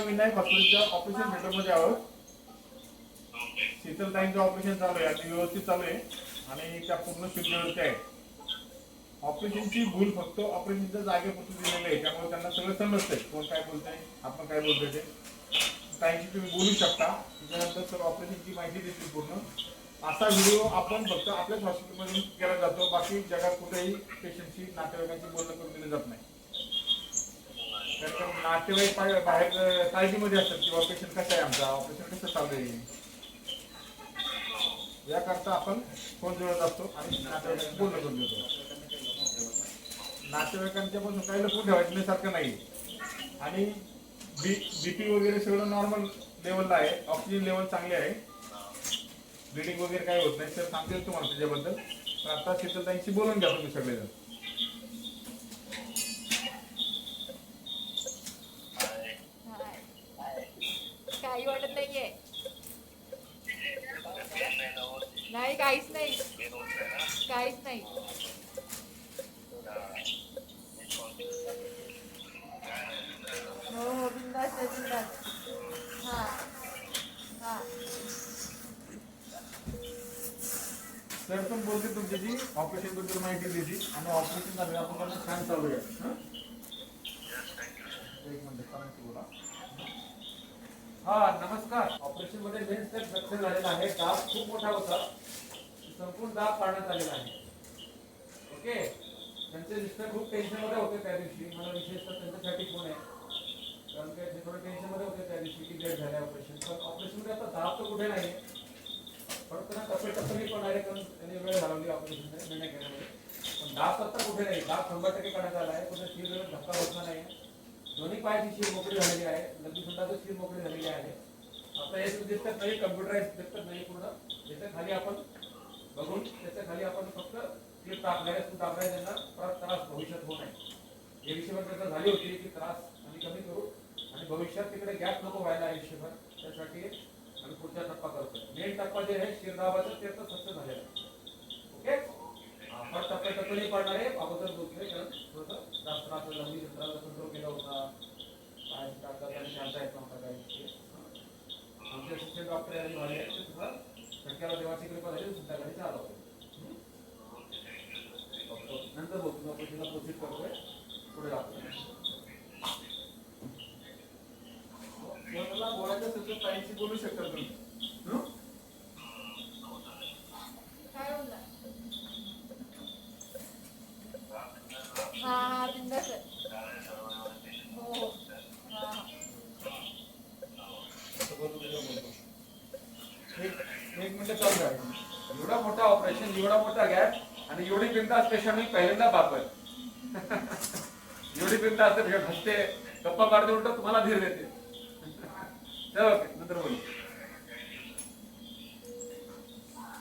विनायक हॉस्पिटलच्या ऑपरेशन थिएटरमध्ये आहोत. शीतलताईंचं ऑपरेशन चालू आहे आणि व्यवस्थित चालू आहे. आणि त्या पूर्ण शिबिरावरती आहे. ऑपरेशनची भूल फक्त ऑपरेशनच्या जागेपुरती दिलेली आहे. त्यामुळे त्यांना सगळं समजतंय. कोण काय बोलतंय आपण काय बोलतोय ते. ताईंशी तुम्ही बोलू शकता. त्याच्यानंतर सर ऑपरेशनची माहिती देतील पूर्ण. असा व्हिडिओ आपण फक्त आपल्याच हॉस्पिटलमधून केला जातो. बाकी जगात कुठेही पेशंटची नातेवाईकांची बोलणं करून दिलं जात नाही. कारण का नातेवाईक बाहेर बाहेर काळजीमध्ये असतात की ऑपरेशन कसा आहे आमचा? ऑपरेशन कसं चालू आहे? याकरता आपण फोन जोडत असतो आणि नातेवाईकांची बोलणं करून देतो. नातेवाईकांच्या पण काही लपून ठेवायचं नाही. सारखं नाही आणि बी बी बीपी वगैरे सगळं नॉर्मल लेवलला आहे. ऑक्सिजन लेवल चांगले आहे. ब्लिडिंग वगैरे काही होत नाही. सर सांगतील तुम्हाला त्याच्याबद्दल. पण आता शीतलताईंशी बोलून घ्या तुम्ही सगळेजण. काही वाटत नाहीये नाही काहीच नाही। काहीच नाही। हो हो, बिंदास। बिंदास हा हा। सर पण बोलते तुमच्याशी ऑपरेशन बद्दल माहिती देते आणि ऑपरेशन झालं आपण त्यांना छान चालू आहे हं? एक मिनिट बोला हा नमस्कार. ऑपरेशनमध्ये मेन स्टेप सक्सेस झालेला आहे. दाब खूप मोठा होता. संपूर्ण दाब पाडण्यात आलेला आहे. ओके त्यांचे मिस्टर खूप टेन्शनमध्ये होते त्या दिवशी. मला विशेषतः त्यांच्यासाठी फोन आहे. कारण काय ते थोडे टेन्शनमध्ये होते त्या दिवशी की डेट झाले ऑपरेशन पण ऑपरेशनमध्ये आता दाब तर कुठे नाही. पण त्यांना टप्पे टप्प्याने पण आहे कारण त्यांनी वेळ घालवली ऑपरेशन निर्णय घेण्यामध्ये. पण दाब आता कुठे नाही. दाब शंभर टक्के काढण्यात आला आहे. कुठे शिर धक्का बसला नाही. दोन्ही पायाची शीर मोकळी झालेली आहे. लघवी सुद्धा शीर मोकळी झालेली आहे. आता हे दिसतात नाही कम्प्युटराइज दिसतात नाही पूर्ण त्याच्याखाली आपण बघून त्याच्याखाली आपण फक्त शीर टाकणार आहे टाकणार त्यांना परत त्रास भविष्यात होऊ नये. या विषयावर चर्चा झाली होती की त्रास आम्ही कमी करू आणि भविष्यात तिकडे गॅप नको व्हायला आयुष्यभर त्यासाठी आम्ही पुढचा टप्पा करतोय. मेन टप्पा जे आहे शिरदाबाचं ते तर स्वच्छ झालेला आहे. ओके आपण टप्प्या टप्प्याने पडणार आहे. अगोदर बोलतोय कारण थोडंसं जास्त त्रास झाला मी यंत्राला कंट्रोल केला होता पायाची ताकद आणि शांता येत नव्हता काही विषय. आमचे असिस्टंट डॉक्टर आणि झाले आहेत ते सुद्धा शक्यला देवाची कृपा झाली संध्याकाळी चालवतो नंतर बोलतो करतोय पुढे मला बोलायचं असेल तर ताईंशी बोलू शकता तुम्ही हं? हा हा आहे हो हो हा हा एक मिनिट चालू द्या एवढा मोठा ऑपरेशन एवढा मोठा गॅप आणि एवढी बिंदास पेशंट मी पहिल्यांदा पाहतोय एवढी बिंदास पेशंट हसते गप्पा मारते उलट तुम्हाला धीर देते. चल ओके नंतर बोलू.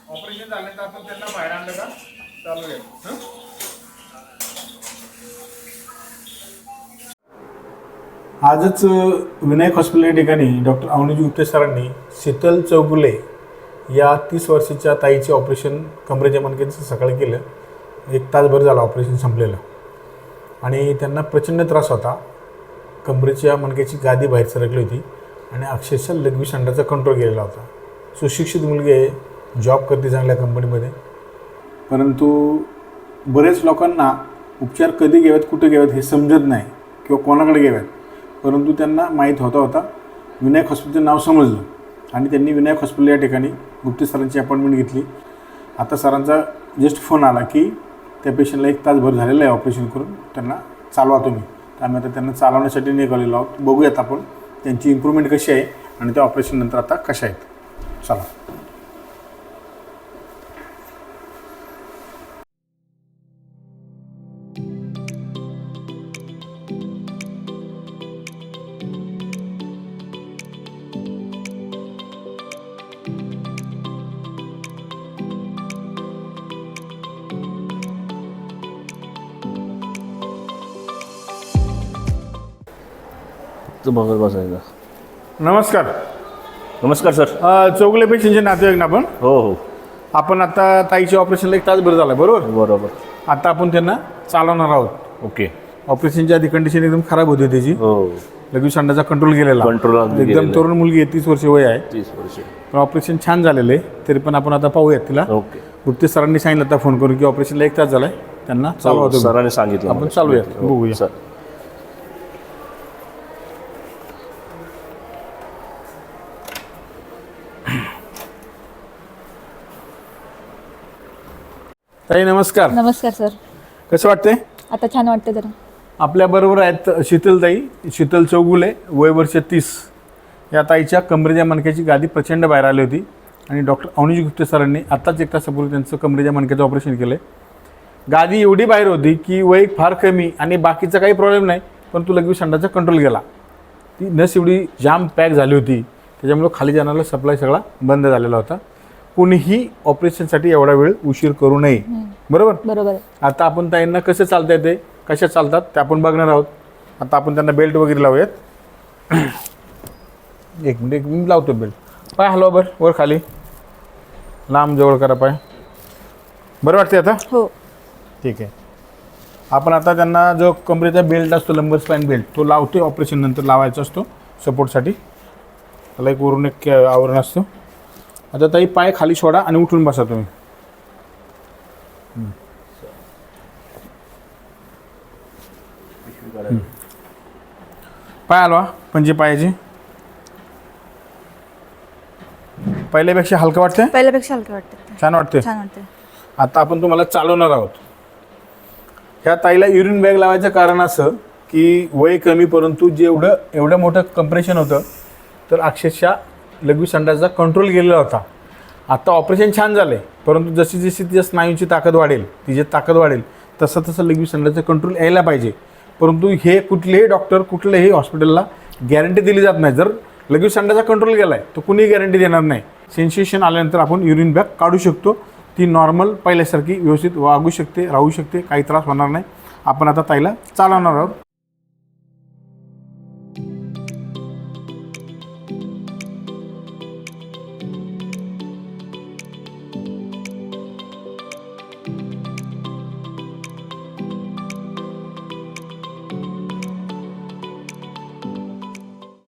ऑपरेशन झालं तर आपण त्यांना बाहेर आणलं का? चालू आहे. आजच विनायक हॉस्पिटल या ठिकाणी डॉक्टर अवनीजी गुप्ते सरांनी शीतल चौगुले या तीस वर्षाच्या ताईचे ऑपरेशन कमरेच्या मनकेचं सकाळी केलं. एक तासभर झालं ऑपरेशन संपलेलं. आणि त्यांना प्रचंड त्रास होता. कमरेच्या मणक्याची गादी बाहेर सरकली होती आणि अक्षरशः लघवी संडाचा कंट्रोल केलेला होता. सुशिक्षित मुलगी आहे जॉब करते चांगल्या कंपनीमध्ये परंतु बरेच लोकांना उपचार कधी घ्यावेत कुठे घ्यावेत हे समजत नाही किंवा कोणाकडे घ्यावेत. परंतु त्यांना माहीत होता होता विनायक हॉस्पिटलचं नाव समजलं आणि त्यांनी विनायक हॉस्पिटल या ठिकाणी गुप्ते सरांची अपॉइंटमेंट घेतली. आता सरांचा जस्ट फोन आला की त्या पेशंटला एक तासभर झालेलं आहे ऑपरेशन करून. त्यांना चालवा तुम्ही. तर आम्ही आता त्यांना चालवण्यासाठी निघालेलो आहोत. बघूयात आपण त्यांची इम्प्रूव्हमेंट कशी आहे आणि त्या ऑपरेशननंतर आता कशा आहेत. चला. तू बघत बसायचं नमस्कार. नमस्कार सर. अ, चौगुले पेशंटचे नातेवाईक ना आपण? हो हो. आपण आता ताईच्या ऑपरेशनला एक तासभर झाला बरोबर? बरोबर. आता आपण त्यांना चालवणार आहोत. ओके. ऑपरेशनच्या आधी कंडिशन एकदम खराब होती त्याची. हो. लघवी संडाचा कंट्रोल केलेला Control अगदी एकदम. तरुण मुलगी आहे तीस वर्ष वय आहे. तीस वर्ष. पण ऑपरेशन छान झालेलं आहे तरी पण आपण आता पाहूयात तिला. ओके. गुप्ते सरांनी सांगितलं आता फोन करून की ऑपरेशनला एक तास झालाय त्यांना चालू होतं सरांनी सांगितलं आपण मला. चालूया, हो, बघूया. सर. ताई नमस्कार. नमस्कार सर. कसं वाटतंय? आता छान वाटतं जरा. आपल्या बरोबर आहेत शीतलताई शीतल चौगुले वय वर्ष तीस. या ताईच्या कमरेच्या मणक्याची गादी प्रचंड बाहेर आली होती आणि डॉक्टर अवनीश गुप्ते सरांनी आत्ताच एक तासापूर्वी त्यांचं कमरेच्या मणक्याचं ऑपरेशन केलं गादी एवढी बाहेर होती की वय फार कमी आणि बाकीचा काही प्रॉब्लेम नाही पण तू लगेच संडाचा कंट्रोल केला ती नस एवढी जाम पॅक झाली होती. त्याच्यामुळं खाली जाणारा सप्लाय सगळा बंद झालेला होता. कोणीही ऑपरेशनसाठी एवढा वेळ उशीर करू नये. बरोबर? बरोबर. आता आपण ताईंना कसं चालता येते? कशा चालतात? ते आपण बघणार आहोत. आता आपण त्यांना बेल्ट वगैरे लावूयात. एक मिनिट एक मिनिट लावतो बेल्ट पाय हलवा बरं वर खाली. लांब जवळ करा पाय. बरं वाटते आता? हो. ठीक आहे. आपण आता त्यांना जो कमरेचा बेल्ट असतो लंबर स्पाईन बेल्ट तो लावतो ऑपरेशन नंतर लावायचा असतो सपोर्टसाठी त्याला एक वरून एक आवरण असतं. आता ताई पाय खाली सोडा आणि उठून बसा तुम्ही. पाय हलवा पंजे पायाची. पहिल्यापेक्षा हलकं वाटतंय? पहिल्यापेक्षा हलकं वाटतं छान वाटतंय? छान वाटतं आता आपण तुम्हाला चालवणार आहोत. ह्या ताईला युरिन बॅग लावायचं कारण असं की वय कमी परंतु जेवढं एवढं मोठं कंप्रेशन होतं तर अक्षरशः लघवी संडाचा कंट्रोल गेलेला होता. आता ऑपरेशन छान झालं आहे परंतु जशी जशी तिच्या स्नायूची ताकद वाढेल तिची ताकद वाढेल तसं तसं लघवी संडाचं कंट्रोल यायला पाहिजे. परंतु हे कुठलेही डॉक्टर कुठल्याही हॉस्पिटलला गॅरंटी दिली जात नाही. जर लघवी संडाचा कंट्रोल गेला आहे तर कुणीही गॅरंटी देणार नाही. सेन्सेशन आल्यानंतर आपण युरिन बॅग काढू शकतो. ती नॉर्मल पहिल्यासारखी व्यवस्थित वागू शकते राहू शकते काही त्रास होणार नाही. आपण आता ताईला चालवणार आहोत.